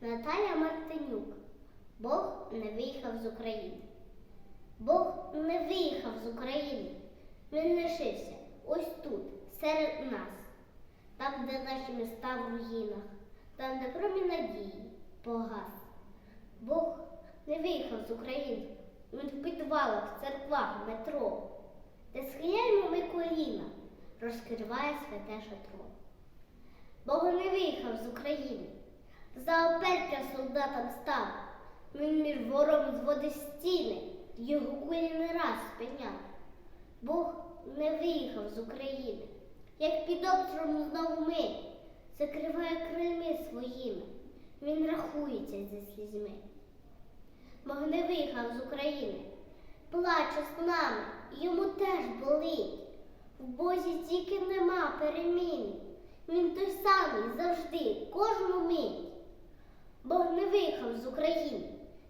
Наталя Мартинюк. Бог не виїхав з України. Бог не виїхав з України. Він лишився ось тут, серед нас, там, де наші міста в руїнах, там, де промінь надії погас. Бог не виїхав з України. Він в підвалах, церквах, метро, де схиляємо ми коліна, розкриває святе шатро. Бог не виїхав з України. За опертя солдатам став. Він між ворогом зводить стіни, його кулі не раз спиняв. Бог не виїхав з України, як під обстрілом знову ми, закриває крильми своїми. Він рахується зі слізьми. Бог не виїхав з України, плаче з нами, йому теж болить. В Бозі тільки нема переміни. Він той самий завжди, кожну мить. Бог не виїхав з України.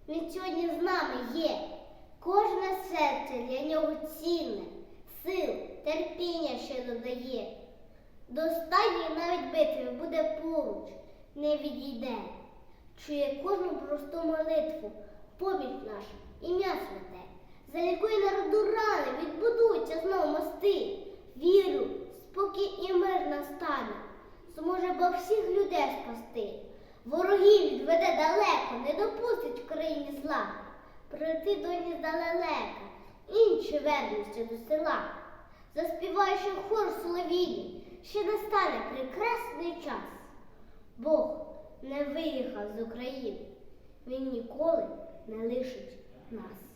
Він сьогодні з нами є. Кожне серце для нього цінне, сил, терпіння ще додає. До останньої навіть битви буде поруч, не відійде. Чує кожну просту молитву, поміч наша, ім'я святе. Залікує народу рани, відбудуються знову мости. Вірю, спокій і мир настане. Зможе Бог всіх людей спасти. Ворогів відведе далеко, не допустить в країні зла. Прийти до них далека, інші вернуться до села. Заспіваючи хор соловії, ще настане прекрасний час. Бог не виїхав з України, він ніколи не лишить нас.